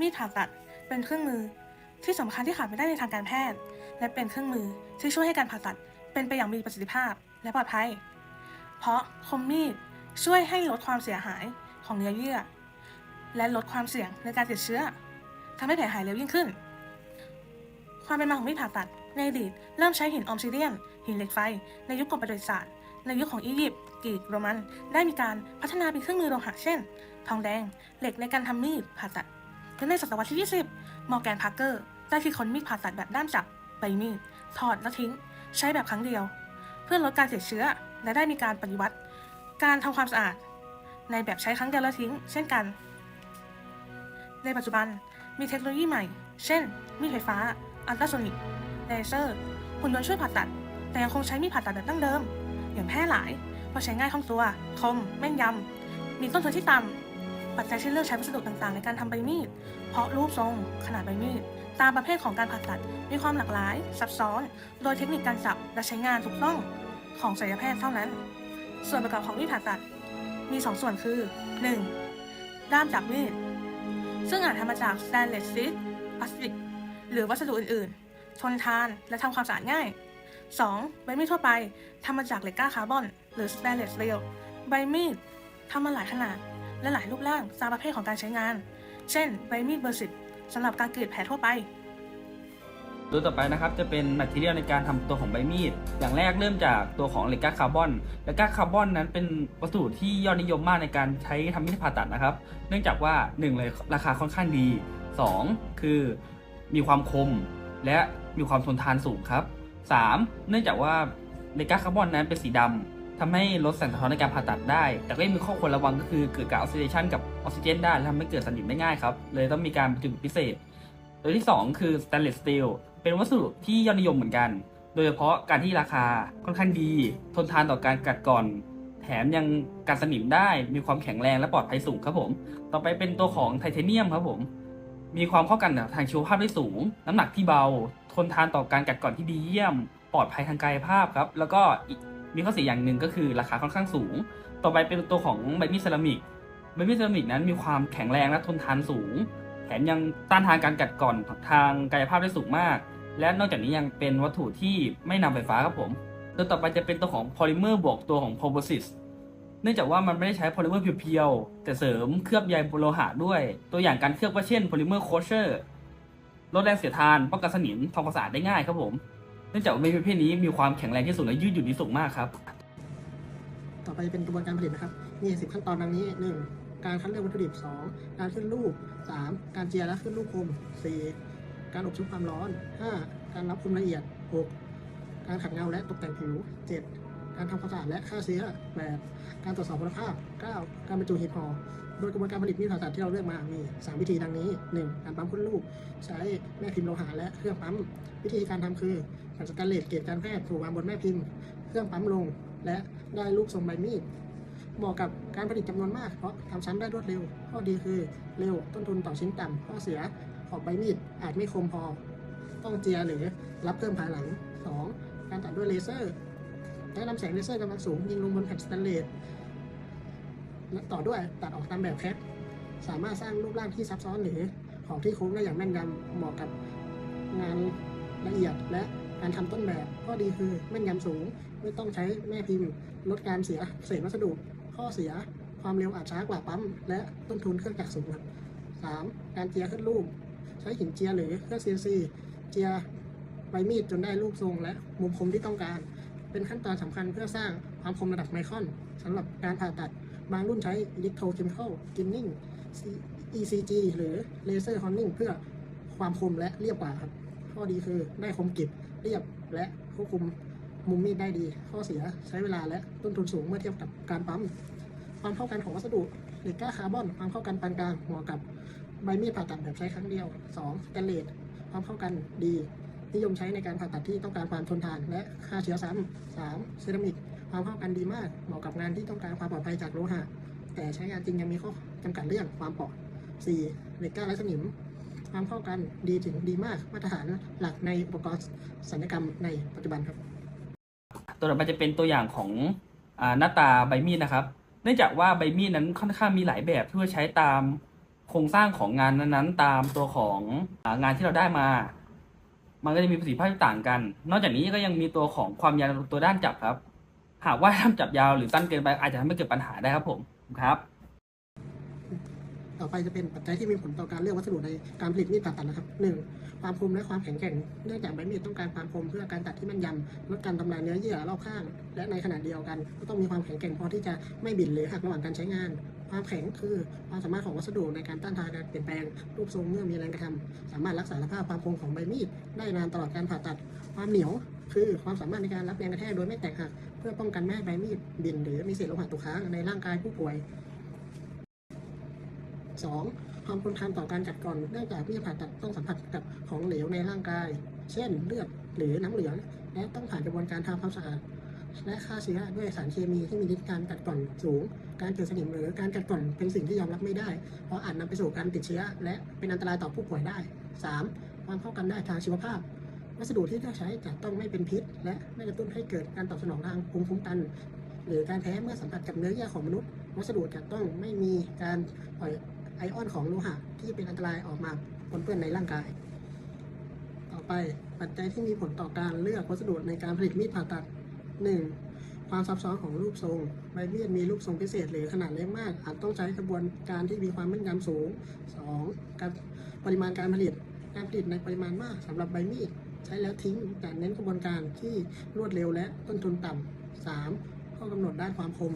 มีดผ่าตัด เป็นเครื่องมือ ที่สำคัญที่ขาดไม่ได้ในทางการแพทย์ และเป็นเครื่องมือที่ช่วยให้การผ่าตัด เป็นไปอย่างมีประสิทธิภาพและปลอดภัย เพราะคมมีดช่วยให้ลดความเสียหายของเนื้อเยื่อ และลดความเสี่ยงในการติดเชื้อทำให้แผลหายเร็วยิ่งขึ้น ความเป็นมาของมีดผ่าตัดในอดีตเริ่มใช้หินออมซิเดียน หินเหล็กไฟ ในยุคก่อนประวัติศาสตร์ ในยุคของอียิปต์กรีกโรมัน ได้มีการพัฒนาเป็นเครื่องมือโลหะเช่น ทองแดง เหล็กในการทำมีดผ่าตัด และในศตวรรษที่ 20 มอร์แกนพาร์เกอร์ได้คิดค้นมีดผ่าตัดแบบด้ามจับใบมีดถอดแล้วทิ้ง ใช้แบบครั้งเดียว เพื่อลดการติดเชื้อและได้มีการปฏิวัติ การทำความสะอาด ในแบบใช้ครั้งเดียวแล้วทิ้ง เช่นกัน ในปัจจุบันมีเทคโนโลยีใหม่ เช่น มีดไฟฟ้า อัลตราโซนิกเลเซอร์หุ่นยนต์ช่วยผ่าตัด แต่ยังคงใช้มีดผ่าตัดแบบดั้งเดิม อย่างแพร่หลายเพราะใช้ง่ายคล่องตัว คม แม่นยำ มีต้นทุนที่ต่ำ ปัจจัยที่เลือกใช้วัสดุต่างๆ ในการทำใบมีด เพราะรูปทรง ขนาดใบมีด ตามประเภทของการผ่าตัด มีความหลากหลาย ซับซ้อน โดยเทคนิคการสับและใช้งานถูกต้องของศัลยแพทย์เท่านั้น ส่วนประกอบของมีดผ่าตัด มี 2 ส่วนคือ 1. ด้ามจับมีด ซึ่งอาจทำมาจากสแตนเลสสตีลพลาสติก หรือวัสดุอื่นๆ ทนทานและทำความสะอาดง่าย 2. ใบมีดทั่วไปทำมาจากเหล็กก้าคาร์บอน หรือสแตนเลสสตีลใบมีดทำมาหลายขนาด และหลายรูปร่างตามประเภทของการใช้งาน เช่นใบมีดเบอร์สิบสำหรับการกรีดแผลทั่วไป ตัวต่อไปนะครับจะเป็นแมทเทียลในการทำตัวของใบมีด อย่างแรกเริ่มจากตัวของเหล็กก้าคาร์บอนเหล็กก้าคาร์บอนนั้นเป็นวัสดุที่ยอดนิยมมากในการใช้ทำมีดผ่าตัดนะครับ เนื่องจากว่าหนึ่งเลยราคาค่อนข้างดีสองคือมีความคมและมีความทนทานสูงครับสามเนื่องจากว่าเหล็กก้าคาร์บอนนั้นเป็นสีดำ ทำให้ลดแสงสะท้อนในการผ่าตัดได้ แต่ก็ยังมีข้อควรระวังก็คือเกิดการออกซิเดชันกับออกซิเจนได้และทำให้เกิดสนิมได้ง่ายครับ เลยต้องมีการบรรจุพิเศษตัวที่ 2 คือ stainless steel เป็นวัสดุที่ยอดนิยมเหมือนกัน โดยเฉพาะการที่ราคาค่อนข้างดี ทนทานต่อการกัดกร่อน แถมยังกันสนิมได้ มีความแข็งแรงและปลอดภัยสูงครับผม ต่อไปเป็นตัวของไทเทเนียมครับผม มีความเข้ากันทางชีวภาพได้สูง น้ำหนักที่เบา ทนทานต่อการกัดกร่อนที่ดีเยี่ยม ปลอดภัยทางกายภาพครับ แล้วก็อีก มีข้อเสียอย่างหนึ่งก็คือราคาค่อนข้างสูง ต่อไปเป็นตัวของใบมีดเซรามิกใบมีดเซรามิกนั้นมีความแข็งแรงและทนทานสูง แถมยังต้านทานการกัดกร่อนทางกายภาพได้สูงมาก และนอกจากนี้ยังเป็นวัตถุที่ไม่นำไฟฟ้าครับผม ตัวต่อไปจะเป็นตัวของโพลิเมอร์บวกตัวของโพโบซิสเนื่องจากว่ามันไม่ได้ใช้โพลิเมอร์เพียวๆ แต่เสริมเคลือบใยโลหะด้วย ตัวอย่างการเคลือบก็เช่นโพลิเมอร์โคเชอร์ลดแรงเสียดทานป้องกันสนิมทำความสะอาดได้ง่ายครับผม เนื่องจากว่าใบประเภทนี้มีความแข็งแรงที่สุดและยืดหยุ่นที่สูงมากครับ ต่อไปเป็นกระบวนการผลิตนะครับ มี10ขั้นตอนดังนี้ 1. การคัดเลือกวัตถุดิบ 2. การขึ้นรูป 3. การเจียและขึ้นรูปคม 4. การอบชุบความร้อน 5. การรับคมละเอียด 6. การขัดเงาและตกแต่งผิว 7. การทำความสะอาดและฆ่าเชื้อ 8. การตรวจสอบคุณภาพ 9. การบรรจุหีบห่อ โดยกระบวนการผลิตมีดผ่าตัดที่เราเลือกมา มี 3 วิธีดังนี้ 1. การปั๊มขึ้นรูปใช้แม่พิมพ์โลหะและเครื่องปั๊ม วิธีการทำคือแผ่นสแตนเลสเกรดการแพทย์ถูกวางบนแม่พิมพ์ เครื่องปั๊มลง และได้รูปทรงใบมีด เหมาะกับการผลิตจำนวนมาก เพราะทำซ้ำได้รวดเร็ว ข้อดีคือเร็ว ต้นทุนต่อชิ้นต่ำข้อเสียขอบใบมีดอาจไม่คมพอ ต้องเจียหรือรับเพิ่มภายหลัง 2. การตัดด้วยเลเซอร์ใช้นำแสงเลเซอร์กำลังสูงยิงลงบนแผ่นสแตนเลส ต่อด้วยตัดออกตามแบบแคทสามารถสร้างรูปร่างที่ซับซ้อนหรือของที่โค้งได้อย่างแม่นยำเหมาะกับงานละเอียดและการทำต้นแบบข้อดีคือแม่นยำสูง ไม่ต้องใช้แม่พิมพ์ ลดการเสียเศษวัสดุ ข้อเสียความเร็วอาจช้ากว่าปั๊ม และต้นทุนเครื่องจักรสูงครับสามการเจียขึ้นรูป ใช้หินเจียหรือเครื่อง CNC เจียใบมีดจนได้รูปทรง และมุมคมที่ต้องการ เป็นขั้นตอนสำคัญเพื่อสร้างความคมระดับไมครอนสำหรับการผ่าตัด บางรุ่นใช้ electrochemical ginning ECG หรือ laser honing เพื่อความคมและเรียบกว่าครับ ข้อดีคือได้คมกริบเรียบและควบคุมมุมมีดได้ดี ข้อเสียใช้เวลาและต้นทุนสูงเมื่อเทียบกับการปั๊ม ความเข้ากันของวัสดุเหล็กก้าคาร์บอน ความเข้ากันปานกลางเหมาะกับใบมีดผ่าตัดแบบใช้ครั้งเดียว 2. สแตนเลสความเข้ากันดี นิยมใช้ในการผ่าตัดที่ต้องการความทนทาน และฆ่าเชื้อซ้ำ 3. เซรามิก ความเข้ากันดีมาก เหมาะกับงานที่ต้องการความปลอดภัยจากโลหะ แต่ใช้งานจริงยังมีข้อจำกัดเรื่องความปลอด 4. เหล็กกล้าไร้สนิม ความเข้ากันดีถึงดีมากมาตรฐานหลักในอุปกรณ์ศัลยกรรมในปัจจุบันครับ ตัวต่อไปจะเป็นตัวอย่างของอหน้าตาใบมีดนะครับ เนื่องจากว่าใบมีดนั้นค่อนข้างมีหลายแบบที่ว่าใช้ตามโครงสร้างของงานนั้นๆ ตามตัวของงานที่เราได้มา มันก็จะมีประสิทธิภาพที่ต่างกัน นอกจากนี้ก็ยังมีตัวของความยาวตัวด้านจับครับ หากว่าทำจับยาวหรือสั้นเกินไปอาจจะทำให้เกิดปัญหาได้ครับผมครับ ต่อไปจะเป็นปัจจัยที่มีผลต่อการเลือกวัสดุในการผลิตมีดผ่าตัดนะครับหนึ่งความคมและความแข็งแกร่ง เนื่องจากใบมีดต้องการความคมเพื่อการตัดที่แม่นยำลดการทำลายเนื้อเยื่อรอบข้าง และในขณะเดียวกัน ก็ต้องมีความแข็งแกร่งพอที่จะไม่บิดหรือหักระหว่างการใช้งาน ความแข็งคือความสามารถของวัสดุในการต้านทานการเปลี่ยนแปลง รูปทรงเมื่อมีแรงกระทำสามารถรักษาสภาพความคมของใบมีดได้นานตลอดการผ่าตัด ความเหนียว คือความสามารถในการรับแรงกระแทกโดยไม่แตกหักเพื่อป้องกันไม่ให้ใบมีดบินหรือมีเศษโลหะตกค้างในร่างกายผู้ป่วย 2. ความทนทานต่อการกัดกร่อนเนื่องจากมีดผ่าตัดต้องสัมผัสกับของเหลวในร่างกาย เช่น เลือดหรือน้ำเหลือง และต้องผ่านกระบวนการทำความสะอาดและฆ่าเชื้อด้วยสารเคมีที่มีฤทธิ์การกัดกร่อนสูง การเกิดสนิมหรือการกัดกร่อนเป็นสิ่งที่ยอมรับไม่ได้ เพราะอาจนำไปสู่การติดเชื้อ และเป็นอันตรายต่อผู้ป่วยได้ 3. ความเข้ากันได้ทางชีวภาพ วัสดุที่เลือกใช้จะต้องไม่เป็นพิษ และไม่กระตุ้นให้เกิดการตอบสนองทางภูมิคุ้มกัน หรือการแพ้เมื่อสัมผัสกับเนื้อเยื่อของมนุษย์ วัสดุจะต้องไม่มีการปล่อยไอออนของโลหะที่เป็นอันตรายออกมาปนเปื้อนในร่างกาย ต่อไปปัจจัยที่มีผลต่อการเลือกวัสดุในการผลิตมีดผ่าตัด 1. ความซับซ้อนของรูปทรงใบมีดมีรูปทรงพิเศษ หรือขนาดเล็กมาก อาจต้องใช้กระบวนการที่มีความแม่นยำสูง 2. การปริมาณการผลิตการผลิตในปริมาณมากสำหรับใบมีด ใช้แล้วทิ้งแต่เน้นกระบวนการที่รวดเร็วและต้นทุนต่ำ 3. ข้อกำหนดด้านความคม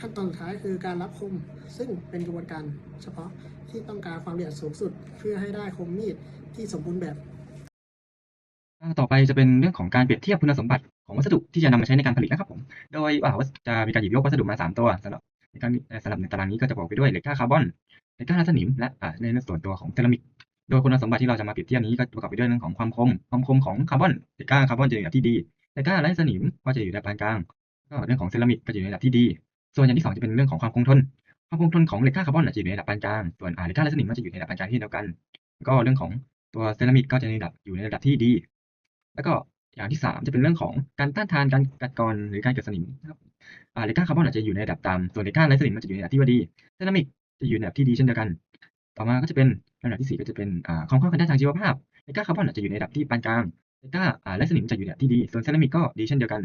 ขั้นตอนสุดท้ายคือการรับคม ซึ่งเป็นกระบวนการเฉพาะที่ต้องการความละเอียดสูงสุด เพื่อให้ได้คมมีดที่สมบูรณ์แบบ ต่อไปจะเป็นเรื่องของการเปรียบเทียบคุณสมบัติของวัสดุที่จะนำมาใช้ในการผลิตนะครับผม โดยอ่าจะมีการหยิบยกวัสดุมา 3 ตัวสำหรับในการสำหรับในตารางนี้ก็จะบอกไปด้วยเหล็กกล้าคาร์บอนเหล็กกล้าสนิมและในส่วนตัวของเซรามิก โดยคุณสมบัติที่เราจะมาเปรียบเทียบนี้ก็ประกอบไปด้วยเรื่องของความคม ความคมของคาร์บอนเหล็ก้าคาร์บอนจะอยู่ในระดับที่ดีเหล็ก้าและสนิมก็จะอยู่ในระดับปานกลาง ก็เรื่องของเซรามิกก็จะอยู่ในระดับที่ดี ส่วนอย่างที่สองจะเป็นเรื่องของความคงทน ความคงทนของเหล็ก้าคาร์บอนอาจจะอยู่ในระดับปานกลาง ส่วนเหล็ก้าและสนิมก็จะอยู่ในระดับปานกลางที่เดียวกัน ก็เรื่องของตัวเซรามิกก็จะในระดับอยู่ในระดับที่ดี แล้วก็อย่างที่สามจะเป็นเรื่องของการต้านทานการกัดกร่อนหรือการเกิดสนิมนะครับเหล็ก้าคาร์บอนอาจจะอยู่ในระดับต่ำส่วนเหล็ก้าและสนิมมันจะอยู่ในระดับที่ว่าดีเซรามิกจะอยู่ในระดับที่ดีเช่นเดียวกัน ต่อมาก็จะเป็นระดับที่สี่ก็จะเป็นอ่าความเข้ากันได้ทางชีวภาพเหล็กกล้าคาร์บอนจะอยู่ในระดับที่ปานกลางเหล็กกล้าอ่าและสนิมจะอยู่ในระดับที่ดี ส่วนเซรามิกก็ดีเช่นเดียวกัน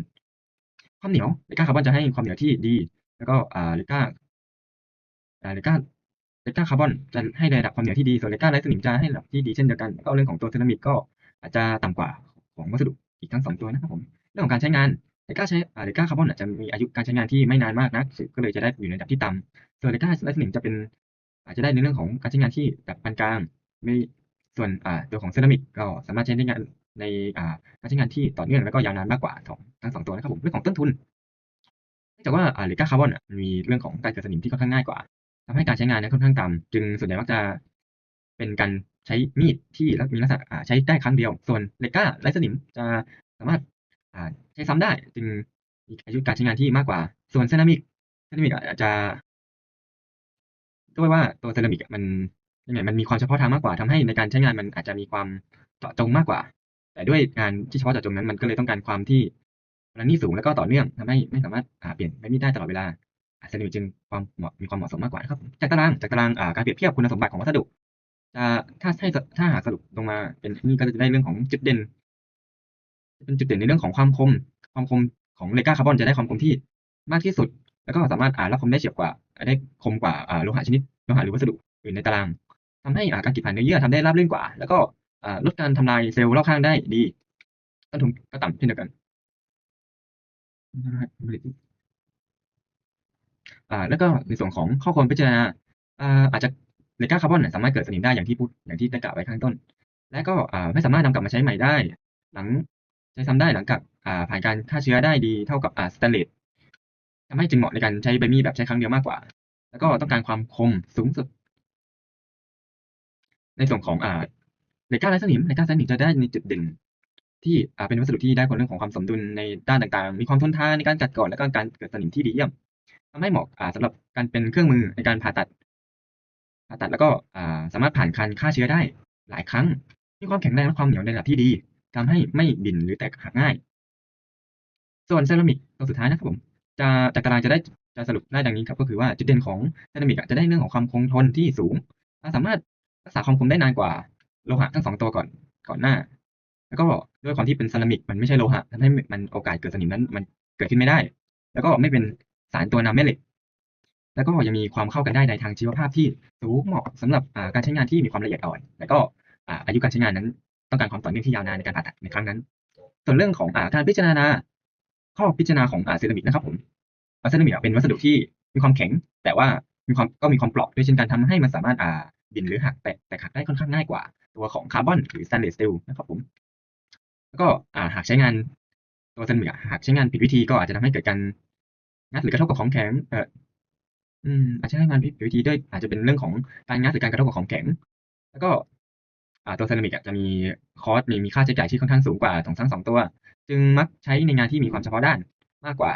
ความเหนียวเหล็กกล้าคาร์บอนจะให้ความเหนียวที่ดี แล้วก็อ่าเหล็กกล้าอ่าเหล็กกล้าเล็กกล้าคาร์บอนจะให้ในระดับความเหนียวที่ดี ส่วนเล็กกล้าและสนิมจะให้ระดับที่ดีเช่นเดียวกันแล้วก็เรื่องของตัวเซรามิกก็อาจจะต่ำกว่าของวัสดุอีกทั้งสองตัวนะครับผม เรื่องของการใช้งานเล็กกล้าใช้อ่าเล็กกล้าคาร์บอนอาจจะมีอายุการใช้งานที่ไม่นานมากนัก ก็เลยจะได้อยู่ในระดับที่ต่ำส่วนเล็กกล้าและสนิมจะเป็น อาจจะได้ในเรื่องของการใช้งานที่แบบปานกลางไม่ส่วนอ่าตัวของเซรามิกก็สามารถใช้ได้งานในอ่าการใช้งานที่ต่อเนื่องแล้วก็ยาวนานมากกว่าของทั้งสองตัวนะครับผมเรื่องของต้นทุนเนื่องจากว่าอ่าเหล็กก้าคาร์บอนมีเรื่องของการเกิดสนิมที่ค่อนข้างง่ายกว่าทำให้การใช้งานนี่ยค่อนข้างต่ำจึงส่วนใหญ่มักจะเป็นการใช้มีดที่มีลักษณะอ่าใช้ได้ครั้งเดียว ส่วนเหล็กก้าและสนิมจะสามารถอ่าใช้ซ้ำได้ จึงมีอายุการใช้งานที่มากกว่า ส่วนเซรามิกเซรามิกอาจจะ ด้วยว่าตัวเซรามิกมันยังไงมันมีความเฉพาะทางมากกว่าทำให้ในการใช้งานมันอาจจะมีความเจาะจงมากกว่า แต่ด้วยงานที่เฉพาะเจาะจงนั้นมันก็เลยต้องการความที่ระณีตสูงแล้วก็ต่อเนื่องทำให้ไม่สามารถเปลี่ยนใบมีได้ตลอดเวลาเซรามิกจึงความเหมาะมีความเหมาะสมมากกว่านะครับจากตารางจากตารางการเปรียบเทียบคุณสมบัติของวัสดุจะถ้าให้ถ้าหากสรุปลงมาเป็นนี่ก็จะได้เรื่องของจุดเด่น เป็นจุดเด่นในเรื่องของความคม ความคมของเลก้าคาร์บอนจะได้ความคมที่มากที่สุด แล้วก็สามารถอ่านรับคมได้เฉียบกว่า ได้คมกว่าโลหะชนิดโลหะหรือวัสดุอื่นในตารางทำให้อาการกีดผ่านเนื้อเยื่อทำได้ราบรื่นกว่า แล้วก็ลดการทำลายเซลล์รอบข้างได้ดีต้นทุนก็ต่ำเช่นเดียวกันแล้วก็ในส่วนของข้อควรพิจารณาอาจจะเลก้าคาร์บอนสามารถเกิดสนิมได้อย่างที่พูดอย่างที่ได้กล่าวไว้ข้างต้น และก็ไม่สามารถนำกลับมาใช้ใหม่ได้ หลังใช้ซ้ำได้หลังจากอ่าผ่านการฆ่าเชื้อได้ดีเท่ากับสแตนเลส ทำให้จึงเหมาะในการใช้ใบมีดแบบใช้ครั้งเดียวมากกว่า แล้วก็ต้องการความคมสูงสุด ในส่วนของอ่าเหล็กก้าและสนิมเหล็กก้าและสนิมจะได้ในจุดเด่น ที่อ่าเป็นวัสดุที่ได้ผลเรื่องของความสมดุลในด้านต่างๆ มีความทนทานในการกัดกร่อนและก็การเกิดสนิมที่ดีเยี่ยมทำให้เหมาะอ่าสำหรับการเป็นเครื่องมือในการผ่าตัดผ่าตัดแล้วก็อ่าสามารถผ่านการฆ่าเชื้อได้หลายครั้ง มีความแข็งแรงและความเหนียวในระดับที่ดีทำให้ไม่บินหรือแตกหักง่าย ส่วนเซรามิกตัวสุดท้ายนะครับผม จะจากตารางจะได้จะสรุปได้ดังนี้ครับก็คือว่าจุดเด่นของเซรามิกจะได้เรื่องของความคงทนที่สูงสามารถรักษาความคมได้นานกว่าโลหะทั้งสองตัวก่อนก่อนหน้า แล้วก็ด้วยความที่เป็นเซรามิกมันไม่ใช่โลหะทำให้มันโอกาสเกิดสนิมนั้นมันเกิดขึ้นไม่ได้ แล้วก็ไม่เป็นสารตัวนำแม่เหล็ก แล้วก็ยังมีความเข้ากันได้ในทางชีวภาพที่สูงเหมาะสำหรับการใช้งานที่มีความละเอียดอ่อน แล้วก็อายุการใช้งานนั้นต้องการความต่อเนื่องที่ยาวนานในการผ่าตัดในครั้งนั้น ส่วนเรื่องของการพิจารณาข้อพิจารณาของเซรามิกนะครับผม อ่าเซรามิกอะเป็นวัสดุที่มีความแข็ง แต่ว่ามีความก็มีความเปราะด้วยเช่นกันทำให้มันสามารถอ่าบินหรือหักแตกแตกหักได้ค่อนข้างง่ายกว่า ตัวของคาร์บอนหรือสแตนเลสสตีลนะครับผมแล้วก็อ่าหากใช้งานตัวเซรามิกหากใช้งานผิดวิธีก็อาจจะทำให้เกิดการงัดหรือกระทบกับของแข็งเอ่ออืมอาจจะใช้งานผิดวิธีด้วยอาจจะเป็นเรื่องของการงัดหรือการกระทบกับของแข็ง แล้วก็อ่าตัวเซรามิกอะจะมีคอสมีมีค่าใช้จ่ายที่ค่อนข้างสูงกว่าของทั้งสองตัว จึงมักใช้ในงานที่มีความเฉพาะด้านมากกว่า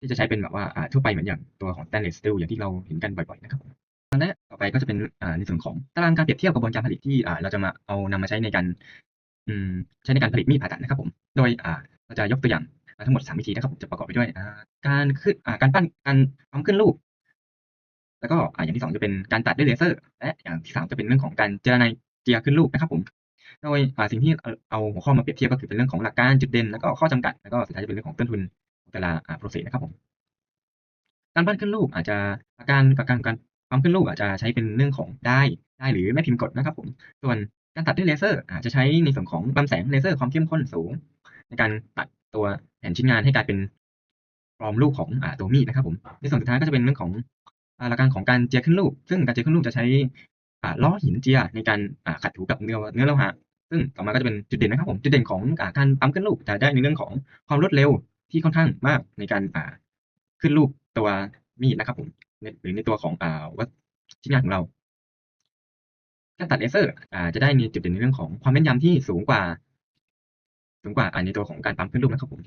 ที่จะใช้เป็นแบบว่าทั่วไปเหมือนอย่างตัวของ stainless steel อย่างที่เราเห็นกันบ่อยๆนะครับผมอันนี้ต่อไปก็จะเป็นในส่วนของตารางการเปรียบเทียบกระบวนการผลิตที่เราจะมาเอานำมาใช้ในการใช้ในการผลิตมีดผ่าตัดนะครับผมโดยเราจะยกตัวอย่างอ่าทั้งหมดสามวิธีนะครับผมจะประกอบไปด้วยการขึ้นการปั้นการปั๊มขึ้นรูป แล้วก็อย่างที่สองจะเป็นการตัดด้วยเลเซอร์ และอย่างที่สามจะเป็นเรื่องของการเจรไนเจียขึ้นรูปนะครับผมโดยสิ่งที่เอาหัวข้อมาเปรียบเทียบก็คือเป็นเรื่องของหลักการจุดเด่นแล้วก็ข้อจำกัดแล้วก็สุดท้ายจะเป็นเรื่องของต้นทุน ของแต่ละอ่าโปรเซสนะครับผมการปั้นขึ้นรูปอาจจะการกับการการปั๊มขึ้นรูปอาจจะใช้เป็นเรื่องของได้ได้หรือแม่พิมพ์กดนะครับผม ส่วนการตัดด้วยเลเซอร์อาจจะใช้ในส่วนของลำแสงเลเซอร์ความเข้มข้นสูง ในการตัดตัวแผ่นชิ้นงานให้กลายเป็นกรอบรูปของอตัวมีดนะครับผมในส่วนสุดท้ายก็จะเป็นเรื่องของหลักการของการเจียขึ้นรูป ซึ่งการเจียขึ้นรูปจะใช้ล้อหินเจียในการขัดถูกับเนื้อเนื้อโลหะซึ่งต่อมาก็จะเป็นจุดเด่นนะครับผมจุดเด่นของการปั๊มขึ้นรูปจะได้ในเรื่องของความรวดเร็ว ที่ค่อนข้างมากในการอ่าขึ้นรูปตัวมีดนะครับผมหรือในตัวของอ่าวัดชิ้นงานของเรา การตัดเลเซอร์อ่าจะได้ในจุดเด่นในเรื่องของความแม่นยำที่สูงกว่า สูงกว่าอ่าในตัวของการปั๊มขึ้นรูปนะครับผม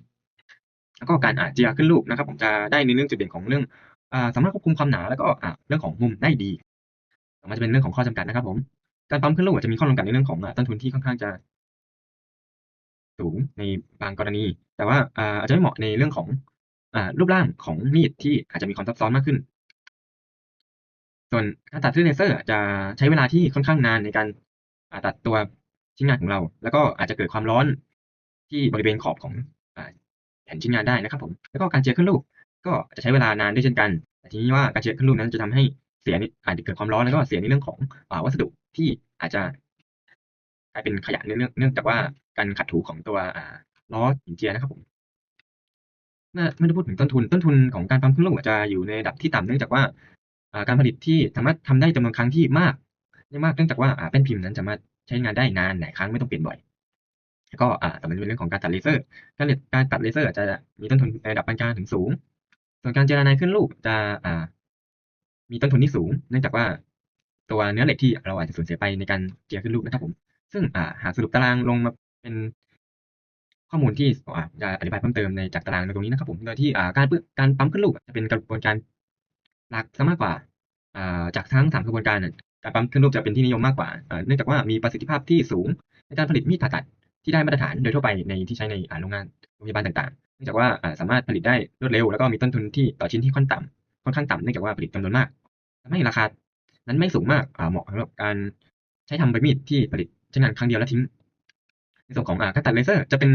แล้วก็การอ่าเจียขึ้นรูปนะครับ ผมจะได้ในเรื่องจุดเด่นของเรื่องอ่าสามารถควบคุมความหนาแล้วก็อ่าเรื่องของมุมได้ดีต่อมาจะเป็นเรื่องของข้อจำกัดนะครับ ผมการปั๊มขึ้นรูปจะมีข้อจำกัดในเรื่องของต้นทุนที่ค่อนข้างจะ สูงในบางกรณี แต่ว่าอาจจะไม่เหมาะในเรื่องของอรูปร่างของมีดที่อาจจะมีความซับซ้อนมากขึ้น ส่วนการตัดด้วยเลเซอร์จะใช้เวลาที่ค่อนข้างนานในการตัดตัวชิ้นงานของเรา แล้วก็อาจจะเกิดความร้อนที่บริเวณขอบของอแผ่นชิ้นงานได้นะครับ ผม แล้วก็การเจียขึ้นรูปก็จะใช้เวลานานด้วยเช่นกัน แต่ทีนี้ว่าการเจียขึ้นรูปนั้นจะทำให้เสียนิอาจจะเกิดความร้อนแล้วก็เสียในเรื่องของอวัสดุที่อาจจะกลายเป็นขยะเนื่องเนื่องจากว่า การขัดถูของตัวล้อหินเจียนะครับผมเมื่อเมื่อได้พูดถึงต้นทุน ต้นทุนของการปั๊มขึ้นรูปอาจจะอยู่ในระดับที่ต่ำเนื่องจากว่าการผลิตที่สามารถทำได้จำนวนครั้งที่มากได้มากเนื่องจากว่าอ่าแป้นพิมพ์นั้นสามารถใช้งานได้นานหลายครั้งไม่ต้องเปลี่ยนบ่อยแล้วก็อ่าต่มาจะเป็นเรื่องของการตัดเลเซอร์ การการตัดเลเซอร์จะมีต้นทุนในระดับปานกลางถึงสูง ส่วนการเจรไนขึ้นรูปจะมีต้นทุนที่สูง เนื่องจากว่าตัวเนื้อเหล็กที่เราอาจจะสูญเสียไปในการเจียขึ้นรูปนะครับผม ซึ่งหากสรุปตารางลงมา เป็นข้อมูลที่จะอธิบายเพิ่มเติมในจากตารางในตรงนี้นะครับผม โดยที่การปึ๊การปั๊มขึ้นรูปจะเป็นกระบวนการหลักซะมากกว่าจากทั้งสามกระบวนการการปั๊มขึ้นรูปจะเป็นที่นิยมมากกว่า เนื่องจากว่ามีประสิทธิภาพที่สูงในการผลิตมีดผ่าตัดที่ได้มาตรฐานโดยทั่วไปในที่ใช้ในโรงงานโรงพยาบาลต่างๆ เนื่องจากว่าสามารถผลิตได้รวดเร็ว แล้วก็มีต้นทุนที่ต่อชิ้นที่ค่อนต่ำค่อนข้างต่ำเนื่องจากว่าผลิตจำนวนมากทำให้ราคานั้นไม่สูงมากเหมาะสำหรับการใช้ทำใบมีดที่ผลิตใช้งานครั้งเดียวแล้วทิ้ง ในส่วนของอ่าการตัดเลเซอร์จะเป็น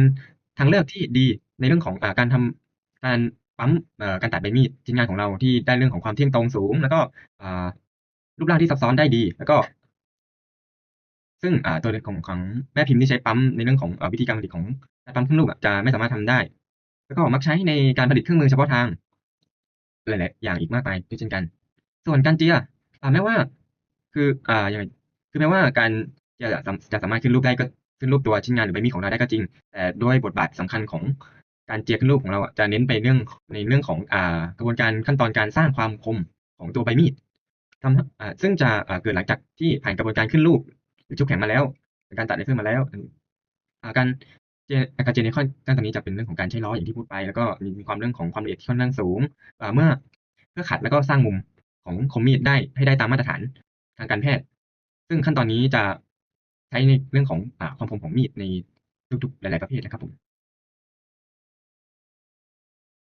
ทางเลือกที่ดีในเรื่องของอการทำการปั๊มการตัดใบมีดชิ้นงานของเราที่ได้เรื่องของความเที่ยงตรงสูง แล้วก็รูปร่างที่ซับซ้อนได้ดี แล้วก็ ซึ่งตัวของของแม่พิมพ์ที่ใช้ปั๊มในเรื่องของอวิธีการผลิตของการปั๊มขึ้นรูปอะจะไม่สามารถทำได้ แล้วก็มักใช้ในการผลิตเครื่องมือเฉพาะทางหลายๆอย่างอีกมากมายด้วยเช่นกัน ส่วนการเจียแม้ว่า คืออ่าอย่างคือแม้ว่าการจะจะสามารถขึ้นรูปได้ก็ ขึ้นรูปตัวชิ้นงานหรือใบมีดของเราได้ก็จริง แต่ด้วยบทบาทสำคัญของการเจียขึ้นรูปของเราจะเน้นไปเรื่องในเรื่องของอกระบวนการขั้นตอนการสร้างความคมของตัวใบมีดทำซึ่งจะเกิดหลังจากที่ผ่านกระบวนการขึ้นรูป หรือชุบแข็งมาแล้ว การตัดในเลเซอร์มาแล้วการเจการเจในข้อขั้นตอนนี้จะเป็นเรื่องของการใช้ล้ออย่างที่พูดไป แล้วก็มีความเรื่องของความละเอียดที่ค่อนข้างสูงเมื่อเพื่อขัดแล้วก็สร้างมุมของคมมีดได้ให้ได้ตามมาตรฐานทางการแพทย์ ซึ่งขั้นตอนนี้จะ ใช้ในเรื่องของความคมของมีดในทุกๆหลายๆประเภทนะครับผม